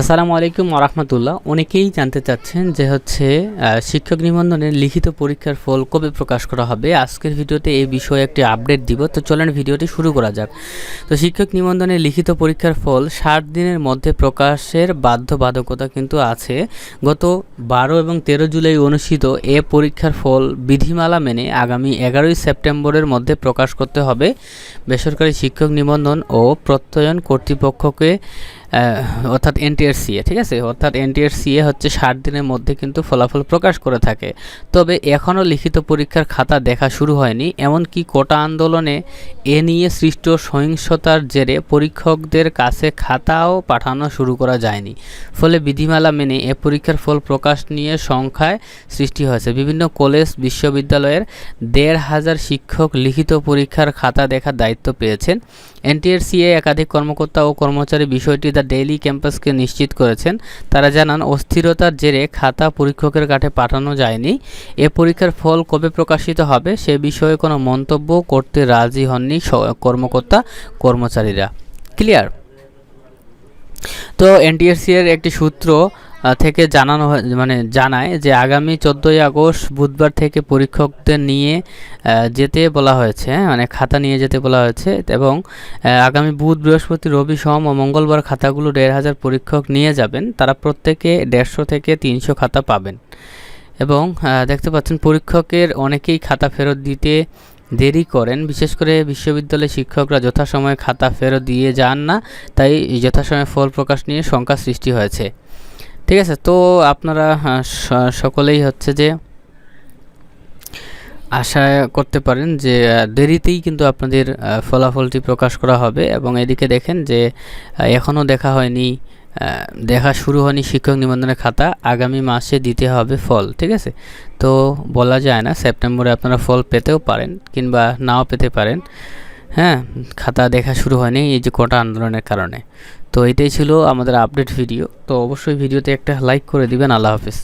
আসসালামু আলাইকুম ওরহমতুল্লাহ অনেকেই জানতে চাচ্ছেন যে হচ্ছে শিক্ষক নিবন্ধনের লিখিত পরীক্ষার ফল কবে প্রকাশ করা হবে। আজকের ভিডিওতে এই বিষয়ে একটি আপডেট দিব। তো চলেন ভিডিওটি শুরু করা যাক। তো শিক্ষক নিবন্ধনের লিখিত পরীক্ষার ফল ষাট দিনের মধ্যে প্রকাশের বাধ্যবাধকতা কিন্তু আছে। গত বারো এবং তেরো জুলাই অনুষ্ঠিত এ পরীক্ষার ফল বিধিমালা মেনে আগামী এগারোই সেপ্টেম্বরের মধ্যে প্রকাশ করতে হবে। বেসরকারি শিক্ষক নিবন্ধন ও প্রত্যয়ন কর্তৃপক্ষকে অর্থাৎ এনটিআরসিএ ঠিক আছে? অর্থাৎ এনটিআরসিএ হচ্ছে ষাট দিনের মধ্যে কিন্তু ফলাফল প্রকাশ করে থাকে। তবে এখনও লিখিত পরীক্ষার খাতা দেখা শুরু হয়নি। এমনকি কোটা আন্দোলনে এ নিয়ে সৃষ্ট সহিংসতার জেরে পরীক্ষকদের কাছে খাতাও পাঠানো শুরু করা যায়নি। ফলে বিধিমালা মেনে এ পরীক্ষার ফল প্রকাশ নিয়ে সংখ্যায় সৃষ্টি হয়েছে। বিভিন্ন কলেজ, বিশ্ববিদ্যালয়ের দেড় হাজার শিক্ষক লিখিত পরীক্ষার খাতা দেখার দায়িত্ব পেয়েছেন। এনটিআরসিএ একাধিক কর্মকর্তা ও কর্মচারী বিষয়টি দ্য ডেইলি ক্যাম্পাসকে নিশ্চিত করেছেন, তারা জানান অস্থিরতার জেরে খাতা পরীক্ষকের কাঠে পাঠানো যায়নি। এ পরীক্ষার ফল কবে প্রকাশিত হবে সে বিষয়ে কোনো মন্তব্য করতে রাজি হননি কর্মকর্তা, কর্মচারীরা। ক্লিয়ার তো এনটিএসসি এর একটি সূত্র থেকে জানানো মানে জানায় যে আগামী চোদ্দোই আগস্ট বুধবার থেকে পরীক্ষকদের নিয়ে যেতে বলা হয়েছে হ্যাঁ, মানে খাতা নিয়ে যেতে বলা হয়েছে এবং আগামী বুধ বৃহস্পতি রবি সোম ও মঙ্গলবার খাতাগুলো দেড় হাজার পরীক্ষক নিয়ে যাবেন। তারা প্রত্যেকে দেড়শো থেকে তিনশো খাতা পাবেন। এবং দেখতে পাচ্ছেন পরীক্ষকের অনেকেই খাতা ফেরত দিতে দেরি করেন। বিশেষ করে বিশ্ববিদ্যালয়ের শিক্ষকরা যথাসময়ে খাতা ফেরত দিয়ে যান না তাই যথাসময়ে ফল প্রকাশ নিয়ে শঙ্কা সৃষ্টি হয়েছে। ঠিক আছে, তো আপনারা স- সকলেই হচ্ছে যে আশা করতে পারেন যে দেরিতেই কিন্তু আপনাদের ফলাফলটি প্রকাশ করা হবে এবং এদিকে দেখেন যে এখনও দেখা হয়নি দেখা শুরু হয়নি শিক্ষক নিবন্ধনের খাতা, আগামী মাসে দিতে হবে ফল, ঠিক আছে? তো বলা যায় না, সেপ্টেম্বরে আপনারা ফল পেতেও পারেন কিংবা নাও পেতে পারেন হ্যাঁ খাতা দেখা শুরু হয়নি এই যে কোটা আন্দোলনের কারণে। তো এটাই ছিল আমাদের আপডেট ভিডিও তো অবশ্যই ভিডিওতে একটা লাইক করে দিবেন। আল্লাহ হাফিজ।